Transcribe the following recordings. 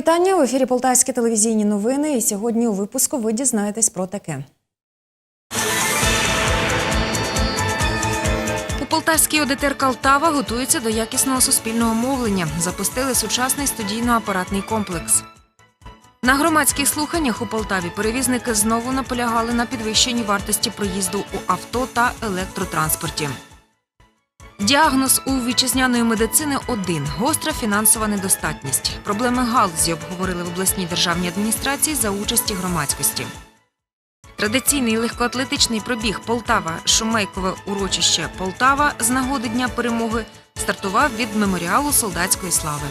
Вітання в ефірі Полтавські телевізійні новини. І сьогодні у випуску ви дізнаєтесь про таке. У Полтавській ОДТР Калтава готуються до якісного суспільного мовлення. Запустили сучасний студійно-апаратний комплекс. На громадських слуханнях у Полтаві перевізники знову наполягали на підвищенні вартості проїзду у авто та електротранспорті. Діагноз у вітчизняної медицини один гостра фінансова недостатність. Проблеми галузі обговорили в обласній державній адміністрації за участі громадськості. Традиційний легкоатлетичний пробіг Полтава Шумейкове урочище Полтава з нагоди Дня перемоги стартував від меморіалу солдатської слави.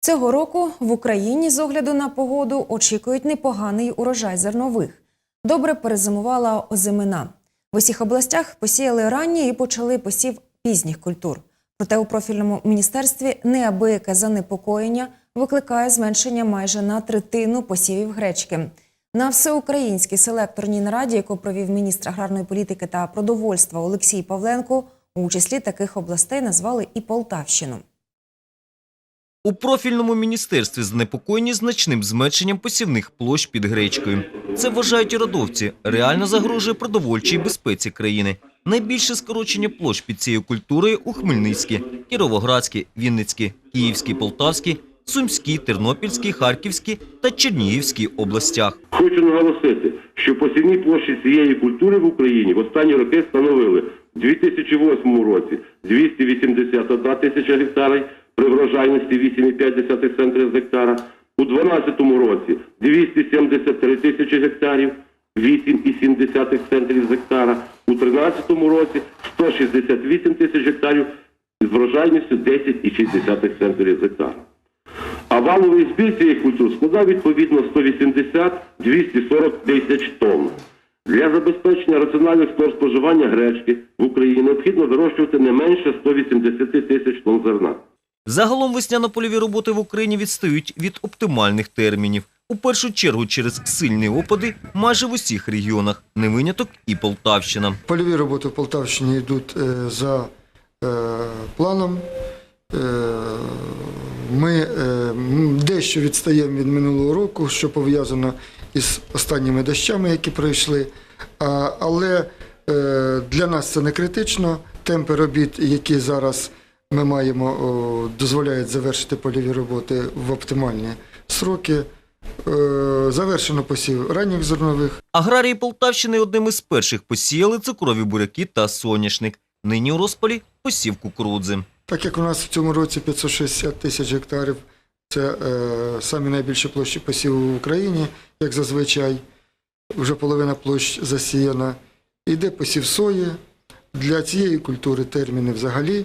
Цього року в Україні з огляду на погоду очікують непоганий урожай зернових. Добре перезимувала озимина. В усіх областях посіяли ранні і почали посів пізніх культур. Проте у профільному міністерстві неабияке занепокоєння викликає зменшення майже на третину посівів гречки. На всеукраїнській селекторній нараді, яку провів міністр аграрної політики та продовольства Олексій Павленко, у числі таких областей назвали і Полтавщину. У профільному міністерстві занепокоєні значним зменшенням посівних площ під гречкою. Це вважають і родовці. Реально загрожує продовольчій безпеці країни. Найбільше скорочення площ під цією культурою у Хмельницькій, Кіровоградській, Вінницькій, Київській, Полтавській, Сумській, Тернопільській, Харківській та Чернігівській областях. Хочу наголосити, що посівні площі цієї культури в Україні в останні роки становили в 2008 році 281 тисяча гектарів при врожайності 8,5 центрів з гектара, у 2012 році 273 тисячі гектарів, 8,7 центрів з гектара, у 2013 році 168 тисяч гектарів з врожайністю 10,6 центрів з гектара. А валовий збір цієї культур складав відповідно 180-240 тисяч тонн. Для забезпечення раціональних спор споживання гречки в Україні необхідно вирощувати не менше 180 тисяч тонн зерна. Загалом весняно-польові роботи в Україні відстають від оптимальних термінів. У першу чергу через сильні опади майже в усіх регіонах, не виняток і Полтавщина. Польові роботи в Полтавщині йдуть е, за е, планом. Е, Ми дещо відстаємо від минулого року, що пов'язано із останніми дощами, які пройшли. Але для нас це не критично. Темпи робіт, які зараз ми маємо, дозволяють завершити польові роботи в оптимальні сроки. Е, Завершено посів ранніх зернових. Аграрії Полтавщини одним із перших посіяли цукрові буряки та соняшник. Нині у розпалі посів кукурудзи. Так як у нас в цьому році 560 тисяч гектарів, це е, самі найбільші площі посіву в Україні, як зазвичай, вже половина площ засіяна. Іде посів сої. Для цієї культури терміни взагалі.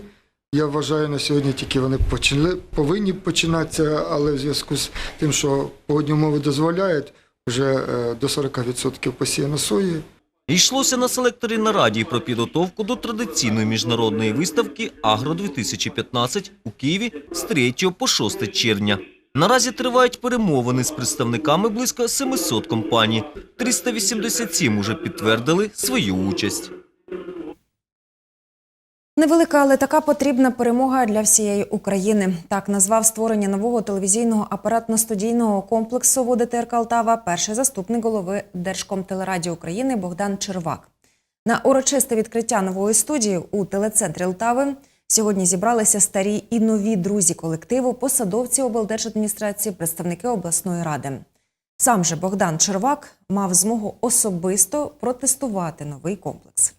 Я вважаю, на сьогодні тільки вони почали, повинні починатися, але в зв'язку з тим, що погодні умови дозволяють, вже е, до 40% посіяно сої. Йшлося на селекторі на раді про підготовку до традиційної міжнародної виставки «Агро-2015» у Києві з 3 по 6 червня. Наразі тривають перемовини з представниками близько 700 компаній. 387 уже підтвердили свою участь. Невелика, але така потрібна перемога для всієї України. Так назвав створення нового телевізійного апаратно-студійного комплексу в ОДТР Калтава перший заступник голови Держкомтелерадіо України Богдан Червак. На урочисте відкриття нової студії у телецентрі Лтави сьогодні зібралися старі і нові друзі колективу, посадовці облдержадміністрації, представники обласної ради. Сам же Богдан Червак мав змогу особисто протестувати новий комплекс.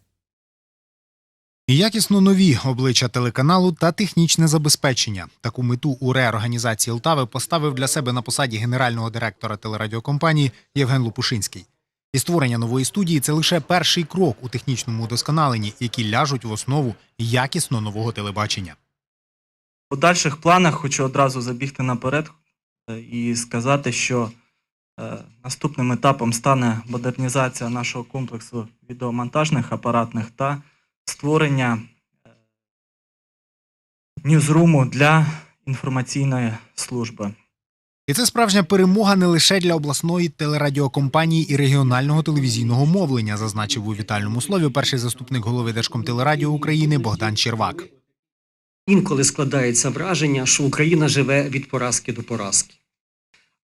Якісно нові обличчя телеканалу та технічне забезпечення. Таку мету у реорганізації Лтави поставив для себе на посаді генерального директора телерадіокомпанії Євген Лопушинський. І створення нової студії це лише перший крок у технічному удосконаленні, які ляжуть в основу якісно нового телебачення. У подальших планах хочу одразу забігти наперед е, і сказати, що е, наступним етапом стане модернізація нашого комплексу відеомонтажних апаратних та створення е, ньюзруму для інформаційної служби. І це справжня перемога не лише для обласної телерадіокомпанії і регіонального телевізійного мовлення, зазначив у вітальному слові перший заступник голови Держкомтелерадіо України Богдан Червак. інколи складається враження, що Україна живе від поразки до поразки.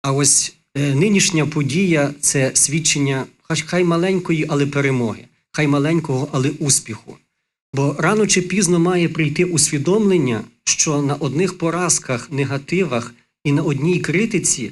А ось е, нинішня подія це свідчення хай- хай маленької, але перемоги, хай маленького, але успіху. Бо рано чи пізно має прийти усвідомлення, що на одних поразках, негативах і на одній критиці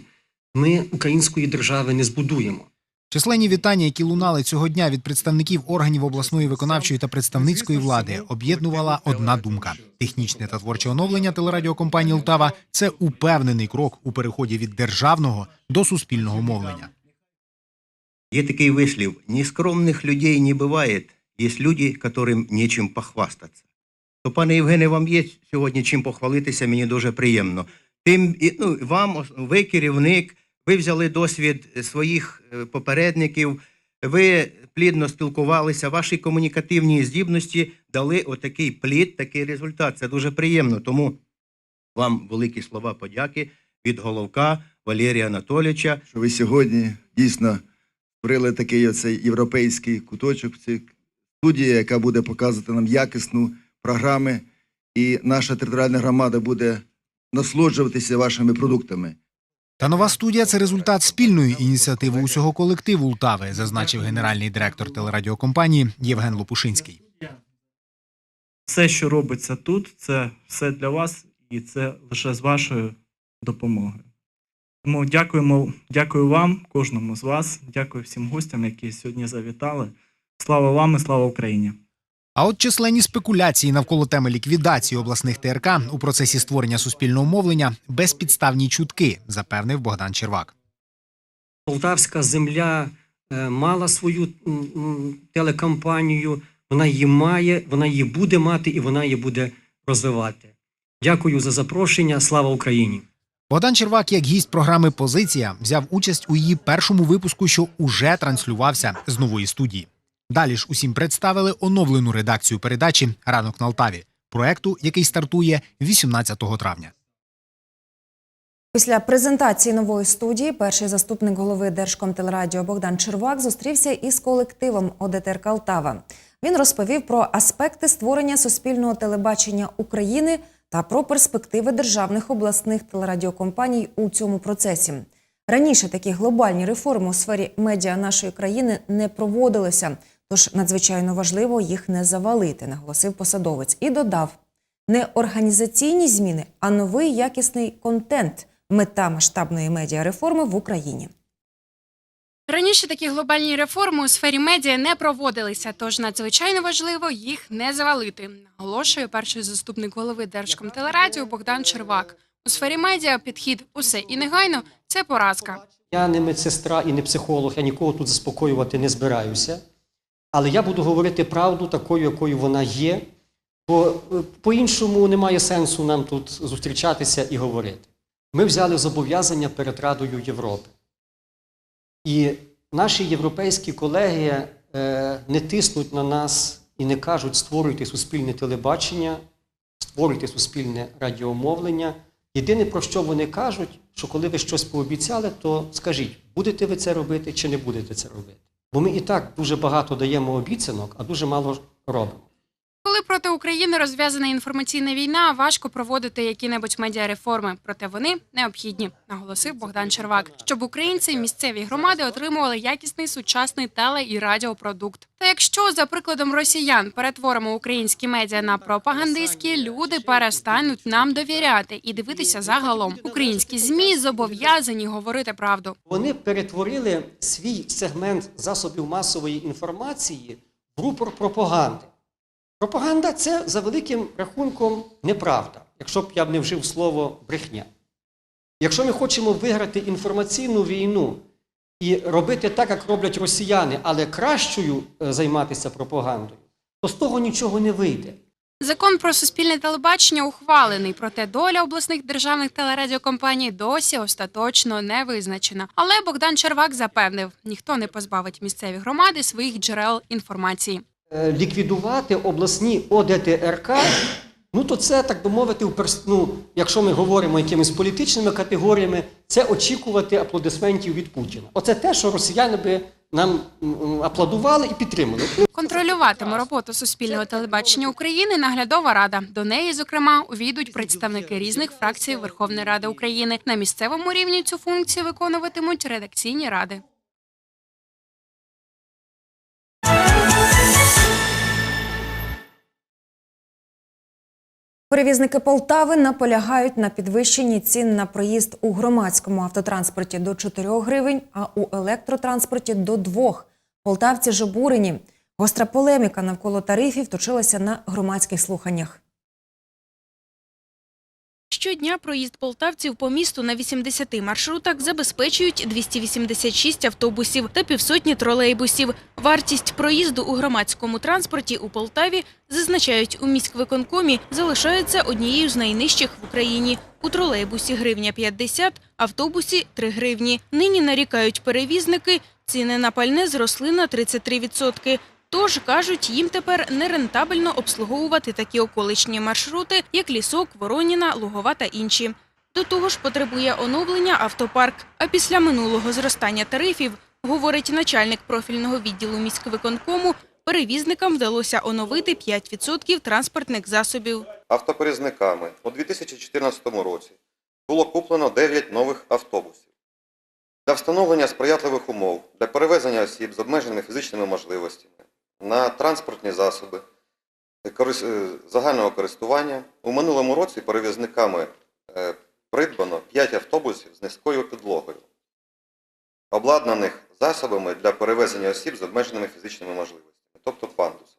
ми української держави не збудуємо. Численні вітання, які лунали цього дня від представників органів обласної виконавчої та представницької влади, об'єднувала одна думка: технічне та творче оновлення телерадіокомпанії Лтава це упевнений крок у переході від державного до суспільного мовлення. Є такий вислів: ні скромних людей не буває, є люди, яким нічим похвастатися. То, пане Євгене, вам є сьогодні чим похвалитися, мені дуже приємно. Тим, ну, вам, ви керівник, ви взяли досвід своїх е, попередників, ви плідно спілкувалися, ваші комунікативні здібності дали отакий плід, такий результат. Це дуже приємно. Тому вам великі слова подяки від головка Валерія Анатолійовича. що ви сьогодні дійсно створили такий оцей європейський куточок, цей студія, яка буде показувати нам якісну програми, і наша територіальна громада буде насолоджуватися вашими продуктами. Та нова студія це результат спільної ініціативи усього колективу Лтави, зазначив генеральний директор телерадіокомпанії Євген Лопушинський. Все, що робиться тут, це все для вас, і це лише з вашою допомогою. Тому дякуємо, дякую вам, кожному з вас, дякую всім гостям, які сьогодні завітали. Слава вам і слава Україні! А от численні спекуляції навколо теми ліквідації обласних ТРК у процесі створення суспільного мовлення безпідставні чутки, запевнив Богдан Червак. Полтавська земля е, мала свою м, вона її має, вона її буде мати і вона її буде розвивати. Дякую за запрошення. Слава Україні! Богдан Червак, як гість програми Позиція, взяв участь у її першому випуску, що уже транслювався з нової студії. Далі ж усім представили оновлену редакцію передачі Ранок на Алтаві, проекту, який стартує 18 травня. Після презентації нової студії перший заступник голови Держкомтелерадіо Богдан Червак зустрівся із колективом ОДТР Калтава. Він розповів про аспекти створення суспільного телебачення України та про перспективи державних обласних телерадіокомпаній у цьому процесі. Раніше такі глобальні реформи у сфері медіа нашої країни не проводилися, тож надзвичайно важливо їх не завалити, наголосив посадовець і додав: не організаційні зміни, а новий якісний контент мета масштабної медіареформи в Україні. Раніше такі глобальні реформи у сфері медіа не проводилися, тож надзвичайно важливо їх не завалити. Наголошує перший заступник голови Держкомтелерадіо Богдан Червак. У сфері медіа підхід усе і негайно це поразка. Я не медсестра і не психолог, я нікого тут заспокоювати не збираюся. Але я буду говорити правду такою, якою вона є, бо е, по-іншому немає сенсу нам тут зустрічатися і говорити. Ми взяли зобов'язання перед Радою Європи. І наші європейські колеги е, не тиснуть на нас і не кажуть, створюйте суспільне телебачення, створюйте суспільне радіомовлення. Єдине, про що вони кажуть, що коли ви щось пообіцяли, то скажіть, будете ви це робити чи не будете це робити. Бо ми і так дуже багато даємо обіцянок, а дуже мало робимо. Коли проти України розв'язана інформаційна війна, важко проводити які-небудь медіареформи, проте вони необхідні, наголосив Богдан Червак, щоб українці місцеві громади отримували якісний сучасний теле і радіопродукт. Та якщо за прикладом росіян перетворимо українські медіа на пропагандистські, люди перестануть нам довіряти і дивитися загалом. Українські змі зобов'язані говорити правду. Вони перетворили свій сегмент засобів масової інформації в рупор пропаганди. Пропаганда це за великим рахунком неправда, якщо б я б не вжив слово брехня. Якщо ми хочемо виграти інформаційну війну і робити так, як роблять росіяни, але кращою е, займатися пропагандою, то з того нічого не вийде. Закон про суспільне телебачення ухвалений, проте доля обласних державних телерадіокомпаній досі остаточно не визначена. Але Богдан Червак запевнив, ніхто не позбавить місцеві громади своїх джерел інформації. Е, ліквідувати обласні ОДТРК, ну то це, так би мовити, ну, якщо ми говоримо якимись політичними категоріями, це очікувати аплодисментів від Путіна. Оце те, що росіяни би нам аплодували і підтримали. Контролюватиме роботу Суспільного телебачення України наглядова рада. До неї, зокрема, увійдуть представники різних фракцій Верховної Ради України. На місцевому рівні цю функцію виконуватимуть редакційні ради. Перевізники Полтави наполягають на підвищенні цін на проїзд у громадському автотранспорті до 4 гривень, а у електротранспорті до 2. Полтавці ж обурені. Гостра полеміка навколо тарифів точилася на громадських слуханнях. Щодня проїзд полтавців по місту на 80 маршрутах забезпечують 286 автобусів та півсотні тролейбусів. Вартість проїзду у громадському транспорті у Полтаві, зазначають у міськвиконкомі, залишається однією з найнижчих в Україні. У тролейбусі гривня 50, автобусі 3 гривні. Нині нарікають перевізники, ціни на пальне зросли на 33%. Тож, кажуть, їм тепер нерентабельно обслуговувати такі околичні маршрути, як Лісок, Вороніна, Лугова та інші. До того ж, потребує оновлення автопарк. А після минулого зростання тарифів, говорить начальник профільного відділу міськвиконкому, перевізникам вдалося оновити 5% транспортних засобів. Автоперевізниками у 2014 році було куплено 9 нових автобусів. Для встановлення сприятливих умов для перевезення осіб з обмеженими фізичними можливостями на транспортні засоби е, загального користування у минулому році перевізниками е, придбано 5 автобусів з низькою підлогою, обладнаних засобами для перевезення осіб з обмеженими фізичними можливостями, тобто пандусом.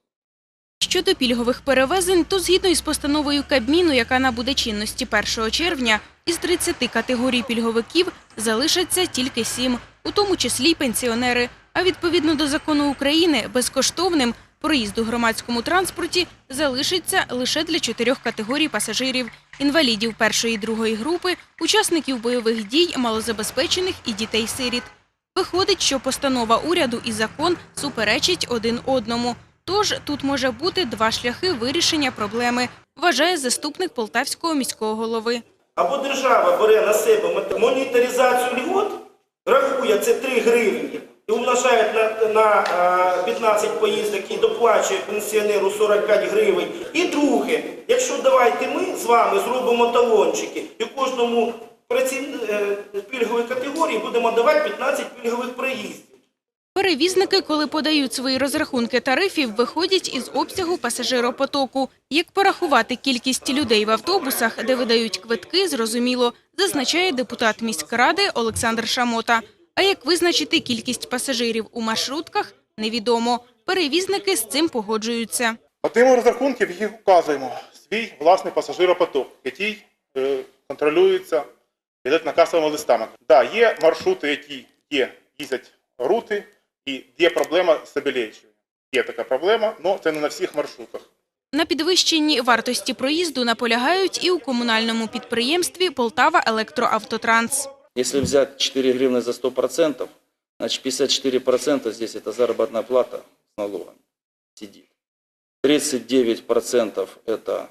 Щодо пільгових перевезень, то згідно із постановою Кабміну, яка набуде чинності 1 червня, із 30 категорій пільговиків залишаться тільки 7, у тому числі й пенсіонери. А відповідно до закону України, безкоштовним проїзд у громадському транспорті залишиться лише для чотирьох категорій пасажирів – інвалідів першої і другої групи, учасників бойових дій, малозабезпечених і дітей-сиріт. Виходить, що постанова уряду і закон суперечать один одному. Тож тут може бути два шляхи вирішення проблеми, вважає заступник полтавського міського голови. Або держава бере на себе моніторизацію льгот, рахує це 3 гривні і умножає на, на 15 поїздок і доплачує пенсіонеру 45 гривень. І друге, якщо давайте ми з вами зробимо талончики і кожному е, категорії будемо давати 15 пільгових проїздів. Перевізники, коли подають свої розрахунки тарифів, виходять із обсягу пасажиропотоку. Як порахувати кількість людей в автобусах, де видають квитки, зрозуміло, зазначає депутат міськради Олександр Шамота. А як визначити кількість пасажирів у маршрутках, невідомо. Перевізники з цим погоджуються. Отримуємо розрахунки, в яких вказуємо свій власний пасажиропоток, який е, контролюється касовими листами. Да, є маршрути, які є, їздять рути, і є проблема з забілечуванням. Є така проблема, але це не на всіх маршрутах. На підвищенні вартості проїзду наполягають і у комунальному підприємстві «Полтава Електроавтотранс». Если взять 4 гривны за 100%, значит 54% здесь это заработная плата с налогами сидит. 39% это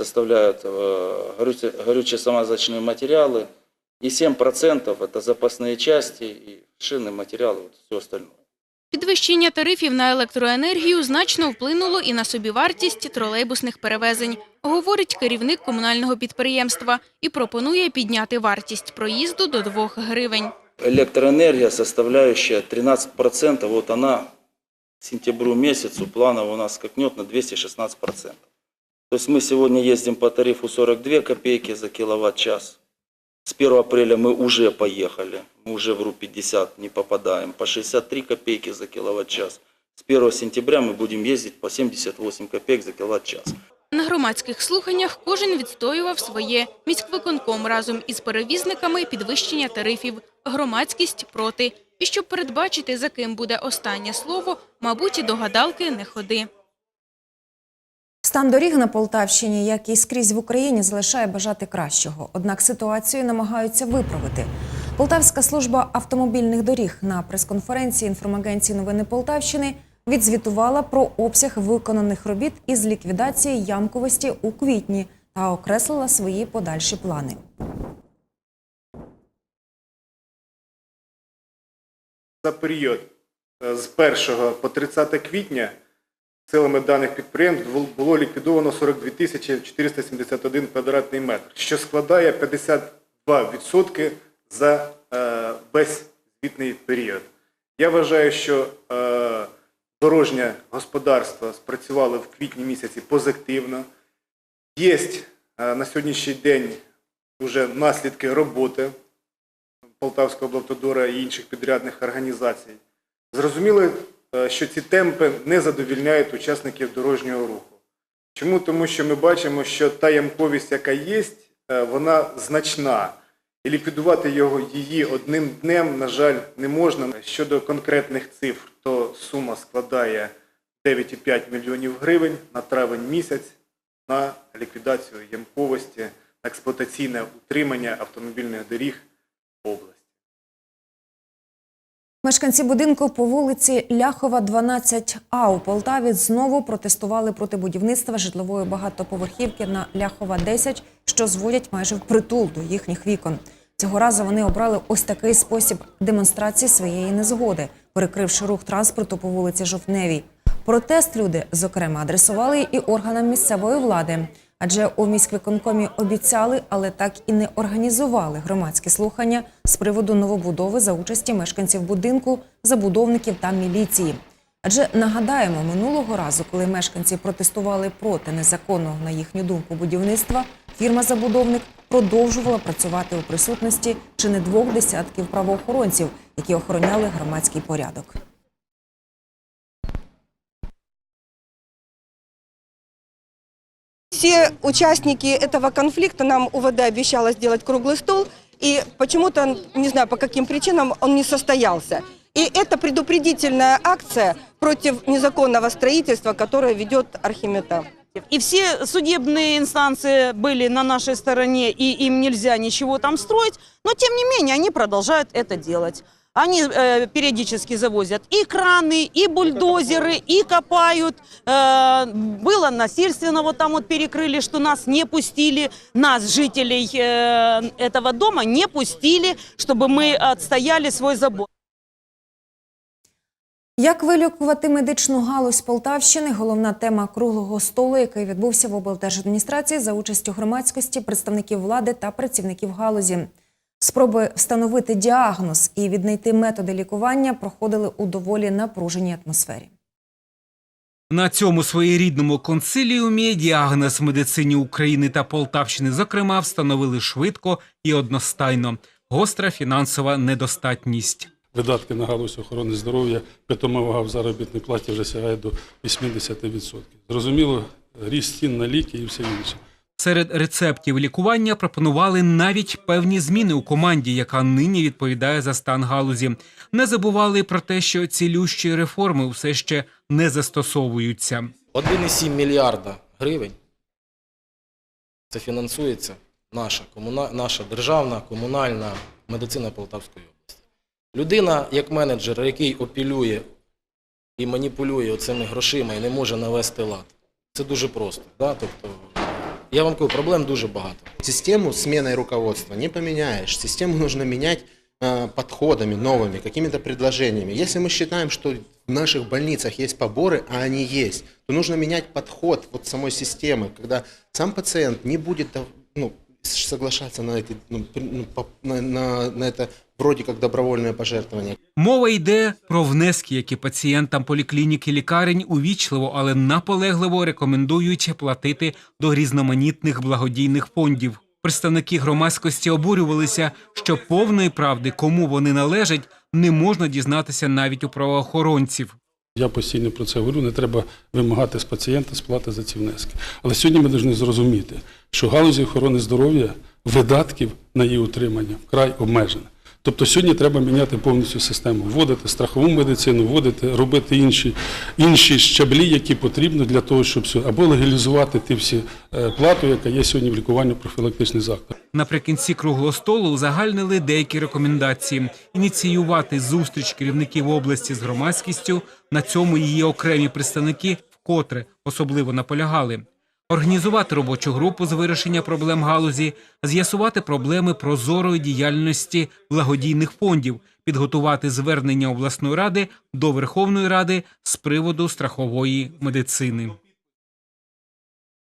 составляют э, горюче- горюче-самозачные материалы, и 7% это запасные части и шины, материалы, вот все остальное. Підвищення тарифів на електроенергію значно вплинуло і на собівартість тролейбусних перевезень, говорить керівник комунального підприємства і пропонує підняти вартість проїзду до 2 гривень. Электроэнергия, составляющая 13%, вот она к сентябрю месяцу планово у нас скакнет на 216%. То есть мы сегодня ездим по тарифу 42 копейки за киловатт-час. С 1 апреля мы уже поехали, мы уже в РУ-50 не попадаем, по 63 копейки за киловатт-час. С 1 сентября мы будем ездить по 78 копеек за киловатт-час. На громадських слуханнях кожен відстоював своє. Міськвиконком разом із перевізниками підвищення тарифів, громадськість проти. І щоб передбачити, за ким буде останнє слово, мабуть, і до гадалки не ходи. Стан доріг на Полтавщині, як і скрізь в Україні, залишає бажати кращого. Однак ситуацію намагаються виправити. Полтавська служба автомобільних доріг на прес-конференції інформагенції новини Полтавщини відзвітувала про обсяг виконаних робіт із ліквідації ямковості у квітні та окреслила свої подальші плани. за період е, з 1 по 30 квітня силами даних підприємств було ліквідовано 42 тисячі 471 квадратний метр, що складає 52% за е, весь звітний період. Я вважаю, що е, дорожнє господарство спрацювало в квітні місяці позитивно. Є е, на сьогоднішній день вже наслідки роботи Полтавського облавтодора і інших підрядних організацій. Зрозуміло, що ці темпи не задовільняють учасників дорожнього руху. Чому? Тому що ми бачимо, що та ямковість, яка є, е, вона значна. І ліквідувати його, її одним днем, на жаль, не можна. Щодо конкретних цифр, то сума складає 9,5 мільйонів гривень на травень місяць на ліквідацію ямковості, на експлуатаційне утримання автомобільних доріг в області. Мешканці будинку по вулиці Ляхова, 12А у Полтаві знову протестували проти будівництва житлової багатоповерхівки на Ляхова 10, що зводять майже впритул до їхніх вікон. Цього разу вони обрали ось такий спосіб демонстрації своєї незгоди, перекривши рух транспорту по вулиці Жовтневій. Протест люди, зокрема, адресували і органам місцевої влади, адже у міськвиконкомі обіцяли, але так і не організували громадські слухання з приводу новобудови за участі мешканців будинку, забудовників та міліції. Адже нагадаємо, минулого разу, коли мешканці протестували проти незаконного, на їхню думку, будівництва, фірма-забудовник продовжувала працювати у присутності чи не двох десятків правоохоронців, які охороняли громадський порядок. Все участники этого конфликта нам УВД обещало сделать круглый стол, и почему-то, не знаю по каким причинам, он не состоялся. И это предупредительная акция против незаконного строительства, которое ведет Архимета. И все судебные инстанции были на нашей стороне, и им нельзя ничего там строить, но тем не менее они продолжают это делать. Они э, периодически завозят и краны, и бульдозеры, и копают. Э, было насильственно, вот там вот перекрыли, что нас не пустили, нас, жителей э, этого дома, не пустили, чтобы мы отстояли свой забор. Як вилікувати медичну галузь Полтавщини? Головна тема круглого столу, який відбувся в облдержадміністрації за участю громадськості, представників влади та працівників галузі. Спроби встановити діагноз і віднайти методи лікування проходили у доволі напруженій атмосфері. На цьому своєрідному консиліумі діагноз в медицині України та Полтавщини, зокрема, встановили швидко і одностайно. Гостра фінансова недостатність. Видатки на галузь охорони здоров'я, питома вага в заробітній платі вже сягає до 80%. Зрозуміло, ріст цін на ліки і все інше. Серед рецептів лікування пропонували навіть певні зміни у команді, яка нині відповідає за стан галузі. Не забували про те, що цілющі реформи все ще не застосовуються. 1,7 мільярда гривень це фінансується наша, комуна... наша державна комунальна медицина Полтавської області. Людина, як менеджер, який опілює і маніпулює цими грошима і не може навести лад, це дуже просто. Да? Тобто, я вам кажу, проблем дуже багато. Систему сменой руководства не поменяешь. Систему нужно менять э, подходами новыми, какими-то предложениями. Если мы считаем, что в наших больницах есть поборы, а они есть, то нужно менять подход вот самой системы, когда сам пациент не будет ну, соглашаться на, эти, ну, ну, на, на, на это вроде как добровольное пожертвование. Мова йде про внески, які пацієнтам поліклінік і лікарень увічливо, але наполегливо рекомендують платити до різноманітних благодійних фондів. Представники громадськості обурювалися, що повної правди, кому вони належать, не можна дізнатися навіть у правоохоронців. Я постійно про це говорю, не треба вимагати з пацієнта сплати за ці внески. Але сьогодні ми повинні зрозуміти, що галузі охорони здоров'я видатків на її утримання вкрай обмежена. Тобто сьогодні треба міняти повністю систему, вводити страхову медицину, вводити, робити інші, інші щаблі, які потрібно для того, щоб або легалізувати ті всі е, плату, яка є сьогодні в лікуванні профілактичних закладів. Наприкінці круглого столу узагальнили деякі рекомендації: ініціювати зустріч керівників області з громадськістю. На цьому її окремі представники вкотре особливо наполягали. Організувати робочу групу з вирішення проблем галузі, з'ясувати проблеми прозорої діяльності благодійних фондів, підготувати звернення обласної ради до Верховної Ради з приводу страхової медицини.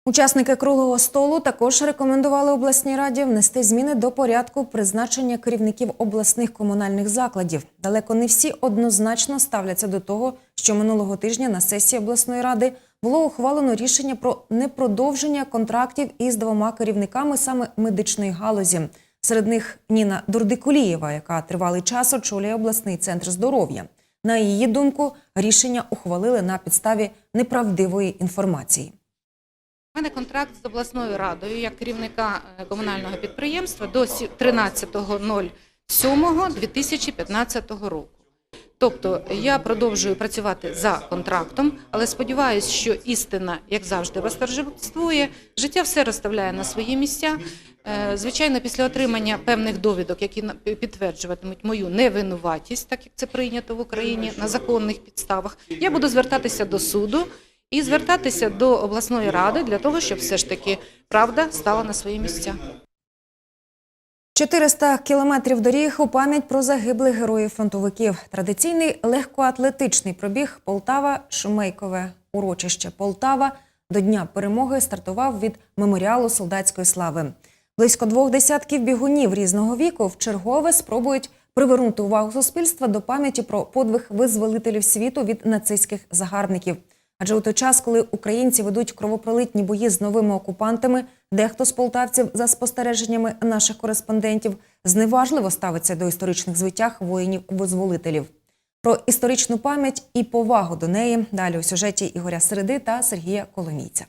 Учасники круглого столу також рекомендували обласній раді внести зміни до порядку призначення керівників обласних комунальних закладів. Далеко не всі однозначно ставляться до того, що минулого тижня на сесії обласної ради було ухвалено рішення про непродовження контрактів із двома керівниками саме медичної галузі. Серед них Ніна Дурдикулієва, яка тривалий час очолює обласний центр здоров'я. На її думку, рішення ухвалили на підставі неправдивої інформації. У мене контракт з обласною радою як керівника е, комунального підприємства до сі- 13.07.2015 року. Тобто я продовжую працювати за контрактом, але сподіваюся, що істина, як завжди, восторжествує. Життя все розставляє на свої місця. Е, Звичайно, після отримання певних довідок, які підтверджуватимуть мою невинуватість, так як це прийнято в Україні на законних підставах, я буду звертатися до суду і звертатися до обласної ради для того, щоб все ж таки правда стала на свої місця. 400 кілометрів доріг у пам'ять про загиблих героїв-фронтовиків. Традиційний легкоатлетичний пробіг Полтава Шумейкове урочище Полтава до Дня перемоги стартував від меморіалу солдатської слави. Близько двох десятків бігунів різного віку вчергове спробують привернути увагу суспільства до пам'яті про подвиг визволителів світу від нацистських загарбників. Адже у той час, коли українці ведуть кровопролитні бої з новими окупантами, дехто з полтавців, за спостереженнями наших кореспондентів, зневажливо ставиться до історичних звитяг воїнів-визволителів. Про історичну пам'ять і повагу до неї далі у сюжеті Ігоря Середи та Сергія Коломійця.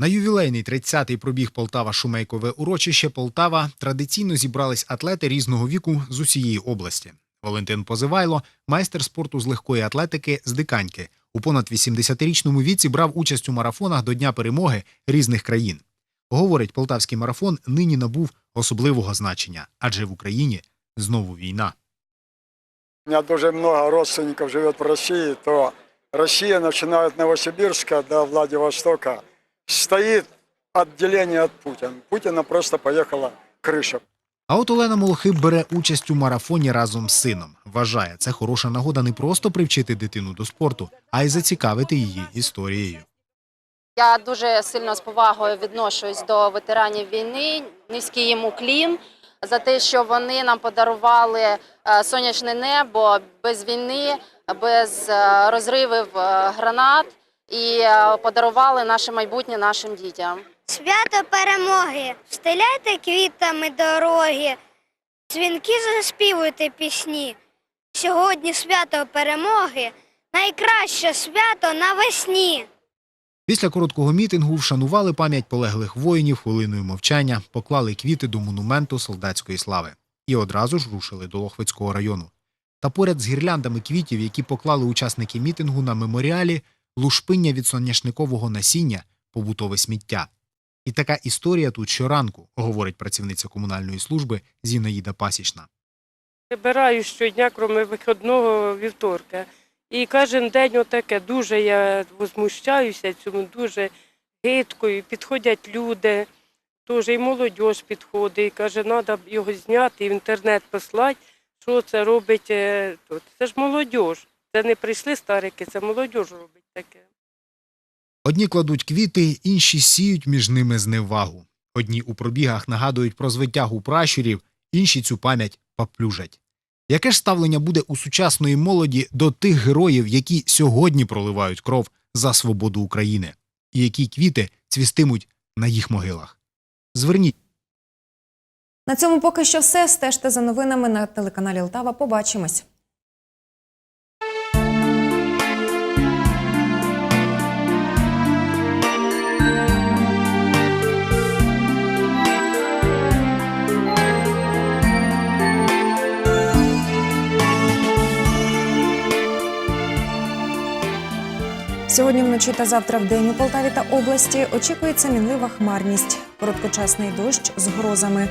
На ювілейний 30-й пробіг Полтава Шумейкове урочище Полтава традиційно зібрались атлети різного віку з усієї області. Валентин Позивайло, майстер спорту з легкої атлетики з Диканьки, у понад 80-річному віці брав участь у марафонах до Дня перемоги різних країн. Говорить, полтавський марафон нині набув особливого значення, адже в Україні знову війна. У меня дуже много родственников живет в России, то Россия, начиная от Новосибирска до Владивостока, стоит отделение от Путина. Путина просто поехала крыша. А от Олена Молохиб бере участь у марафоні разом з сином. Вважає, це хороша нагода не просто привчити дитину до спорту, а й зацікавити її історією. Я дуже сильно з повагою відношусь до ветеранів війни. Низький їм уклін за те, що вони нам подарували е, сонячне небо без війни, без е, розривів е, гранат і подарували наше майбутнє нашим дітям. Свято перемоги. Встеляйте квітами дороги, дзвінки заспівуйте пісні. Сьогодні свято перемоги найкраще свято навесні. Після короткого мітингу вшанували пам'ять полеглих воїнів хвилиною мовчання, поклали квіти до монументу солдатської слави і одразу ж рушили до Лохвицького району. Та поряд з гірляндами квітів, які поклали учасники мітингу на меморіалі, лушпиння від соняшникового насіння, побутове сміття. І така історія тут щоранку, говорить працівниця комунальної служби Зінаїда Пасічна. Прибираю щодня, крім вихідного вівторка. І кожен день отаке дуже я возмущаюся цьому, дуже гидкою. Підходять люди, теж і молодь підходить, і каже, треба його зняти в інтернет послати, що це робить. е, тут. Це ж молодь. Це не прийшли старики, це молодь робить таке. Одні кладуть квіти, інші сіють між ними зневагу. Одні у пробігах нагадують про звитягу пращурів, інші цю пам'ять поплюжать. Яке ж ставлення буде у сучасної молоді до тих героїв, які сьогодні проливають кров за свободу України, і які квіти цвістимуть на їх могилах? Зверніть. На цьому поки що все. Стежте за новинами на телеканалі Лтава. Побачимось. Сьогодні вночі та завтра в день у Полтаві та області очікується мінлива хмарність, короткочасний дощ з грозами.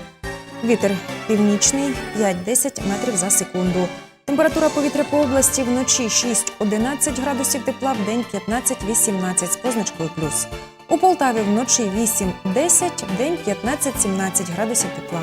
Вітер північний 5-10 метрів за секунду. Температура повітря по області вночі 6-11 градусів тепла, в день 15-18 з позначкою плюс. У Полтаві вночі 8-10, в день 15-17 градусів тепла.